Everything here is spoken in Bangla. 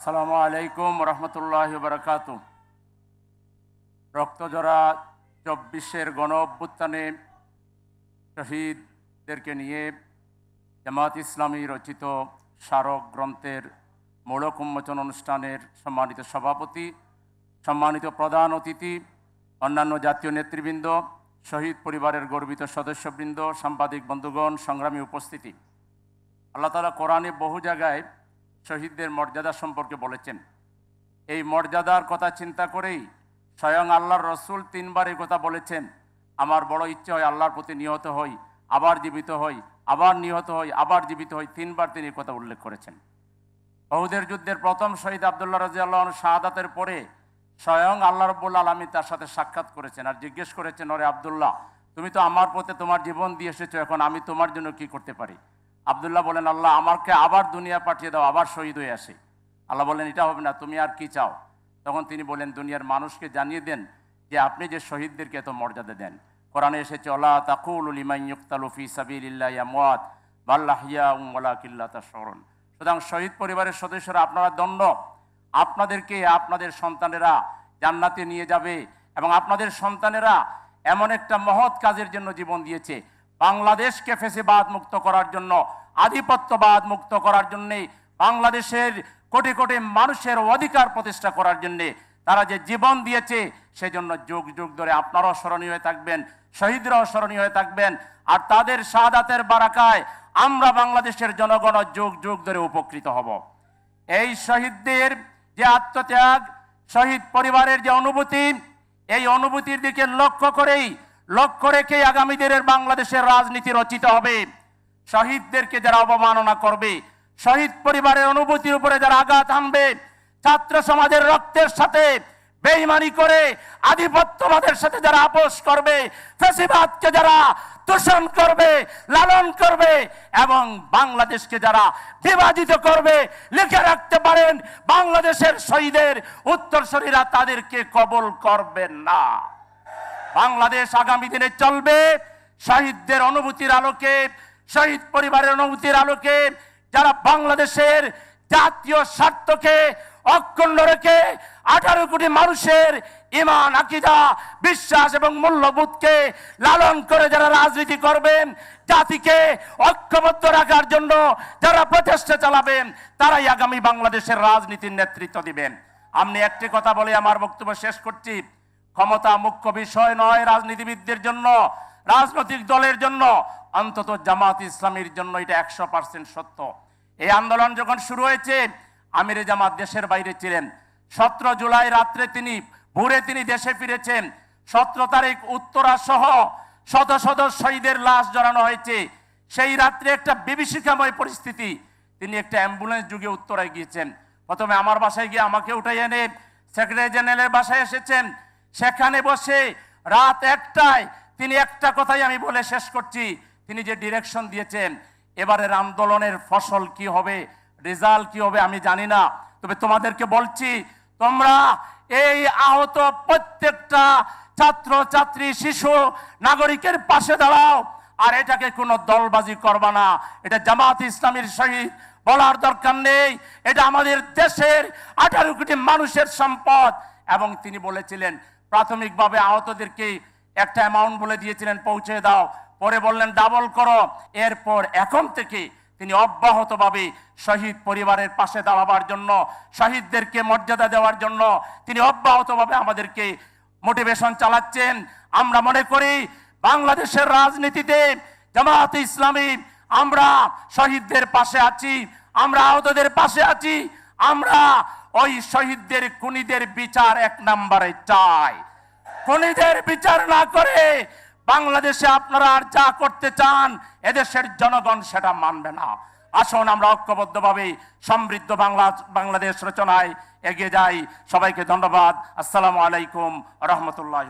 সালামু আলাইকুম রহমতুল্লাহ বারকাত রক্তজরা চব্বিশের গণ অভ্যুত্থানে শহীদদেরকে নিয়ে জামাত ইসলামী রচিত স্মারক গ্রন্থের মূলক উন্মোচন অনুষ্ঠানের সম্মানিত সভাপতি, সম্মানিত প্রধান অতিথি, অন্যান্য জাতীয় নেতৃবৃন্দ, শহীদ পরিবারের গর্বিত সদস্যবৃন্দ, সাংবাদিক বন্ধুগণ, সংগ্রামী উপস্থিতি। আল্লাহ তালা কোরআনে বহু জায়গায় শহীদদের মর্যাদা সম্পর্কে বলেছেন। এই মর্যাদার কথা চিন্তা করেই স্বয়ং আল্লাহর রসুল তিনবার এই কথা বলেছেন। আমার বড় ইচ্ছে হয় আল্লাহর প্রতি নিহত হই, আবার জীবিত হই, আবার নিহত হই, আবার জীবিত হই, তিনবার তিনি কথা উল্লেখ করেছেন। বহুদের যুদ্ধের প্রথম শহীদ আবদুল্লাহ রাজি আল্লাহ শাহাদাতের পরে স্বয়ং আল্লাহ রব্বুল আলমী তার সাথে সাক্ষাৎ করেছেন আর জিজ্ঞেস করেছেন, ওরে আবদুল্লাহ, তুমি তো আমার পথে তোমার জীবন দিয়ে এসেছ, এখন আমি তোমার জন্য কি করতে পারি? আবদুল্লাহ বলেন, আল্লাহ, আমাকে আবার দুনিয়া পাঠিয়ে দাও, আবার শহীদ হয়ে আসে। আল্লাহ বলেন, এটা হবে না, তুমি আর কি চাও? তখন তিনি বলেন, দুনিয়ার মানুষকে জানিয়ে দেন যে আপনি যে শহীদদেরকে এত মর্যাদা দেন। কোরআনে এসেছে আল্লাহ তাকুল ইমাই সাবিল্লাহ ইয়ামাত বাল্লাহিয়া উমলা স্মরণ সুতরাং শহীদ পরিবারের সদস্যরা, আপনারা দণ্ড, আপনাদেরকে, আপনাদের সন্তানেরা জান্নাতে নিয়ে যাবে এবং আপনাদের সন্তানেরা এমন একটা মহৎ কাজের জন্য জীবন দিয়েছে। বাংলাদেশকে ফেসিবাদ মুক্ত করার জন্য, আধিপত্যবাদ মুক্ত করার জন্যে, বাংলাদেশের কোটি কোটি মানুষের অধিকার প্রতিষ্ঠা করার জন্যে তারা যে জীবন দিয়েছে, সেজন্য যুগ যুগ ধরে আপনারাও স্মরণীয় হয়ে থাকবেন, শহীদরাও স্মরণীয় হয়ে থাকবেন। আর তাদের শাহাদাতের বারাকায় আমরা বাংলাদেশের জনগণ যুগ যুগ ধরে উপকৃত হব। এই শহীদদের যে আত্মত্যাগ, শহীদ পরিবারের যে অনুভূতি, এই অনুভূতির দিকে লক্ষ্য করেই লক্ষ্য রেখে আগামী দিনের বাংলাদেশের রাজনীতি রচিত হবে। শহীদদেরকে যারা অবমাননা করবে, শহীদ পরিবারের অনুভূতির উপরে যারা আঘাত আনবে ছাত্র সমাজের রক্তের সাথে বেইমানি করে আধিপত্যবাদের সাথে যারা আপোষ করবে, ফেসিবাদকে যারা দূষণ করবে, লালন করবে এবং বাংলাদেশকে যারা বিভাজিত করবে, লিখে রাখতে পারেন, বাংলাদেশের শহীদের উত্তরসরীরা তাদেরকে কবল করবেন না। বাংলাদেশ আগামী দিনে চলবে। শহীদদের অনুভূতির আলোকে, শহীদ পরিবারের অনুভূতির আলোকে, যারা বাংলাদেশের জাতীয় স্বার্থকে অক্ষুণ্ণ রেখে আঠারো কোটি মানুষের ইমান, আকিদা, বিশ্বাস এবং মূল্যবোধকে লালন করে যারা রাজনীতি করবেন, জাতিকে ঐক্যবদ্ধ রাখার জন্য যারা প্রচেষ্টা চালাবেন, তারাই আগামী বাংলাদেশের রাজনীতির নেতৃত্ব দিবেন। আমি একটি কথা বলে আমার বক্তব্য শেষ করছি। ক্ষমতা মুখ্য বিষয় নয় রাজনীতিবিদদের জন্য, রাজনৈতিক দলের জন্য, অন্তত জামাত ইসলামীর জন্য এটা একশো পার্সেন্ট সত্য। এই আন্দোলন যখন শুরু হয়েছে, আমিরে জামাত দেশের বাইরে ছিলেন। সতেরো জুলাই রাত্রে তিনি, ভোরে তিনি দেশে ফিরেছেন। সতেরো তারিখ উত্তরা সহ শত শত শহীদের লাশ জড়ানো হয়েছে। সেই রাত্রে একটা বিভীষিকাময় পরিস্থিতি। তিনি একটা অ্যাম্বুলেন্স যুগে উত্তরায় গিয়েছেন। প্রথমে আমার বাসায় গিয়ে আমাকে উঠাই এনে সেক্রেটারি জেনারেলের বাসায় এসেছেন। সেখানে বসে রাত একটায় তিনি একটা কথাই আমি বলে শেষ করছি। তিনি যে ডিরেকশন দিয়েছেন, এবারের আন্দোলনের ফসল কি হবে রেজাল্ট কি হবে আমি জানি না। তবে তোমাদেরকে বলছি, তোমরা এই আহত প্রত্যেকটা ছাত্র ছাত্রী শিশু, নাগরিকের পাশে দাঁড়াও। আর এটাকে কোনো দলবাজি করবা না। এটা জামাত ইসলামীর শহীদ বলার দরকার নেই। এটা আমাদের দেশের আঠারো কোটি মানুষের সম্পদ। এবং তিনি বলেছিলেন প্রাথমিকভাবে আহতদেরকে একটা অ্যামাউন্ট বলে দিয়েছিলেন, পৌঁছে দাও। পরে বললেন ডাবল করো। এরপর এখন থেকে তিনি অব্যাহতভাবে শহীদ পরিবারের পাশে দাঁড়াবার জন্য, শহীদদেরকে মর্যাদা দেওয়ার জন্য তিনি অব্যাহতভাবে আমাদেরকে মোটিভেশন চালাচ্ছেন। আমরা মনে করি, বাংলাদেশের রাজনীতিতে জামাত ইসলামী, আমরা শহীদদের পাশে আছি, আমরা আহতদের পাশে আছি, আমরা ওই শহীদদের, খুনিদের বিচার এক নম্বরে চাই। খুনিদের বিচার না করে বাংলাদেশে আপনারা আর যা করতে চান, এদেশের জনগণ সেটা মানবে না। আসুন, আমরা ঐক্যবদ্ধভাবে সমৃদ্ধ বাংলা, বাংলাদেশ রচনায় এগিয়ে যাই। সবাইকে ধন্যবাদ। আসসালামু আলাইকুম রহমতুল্লাহ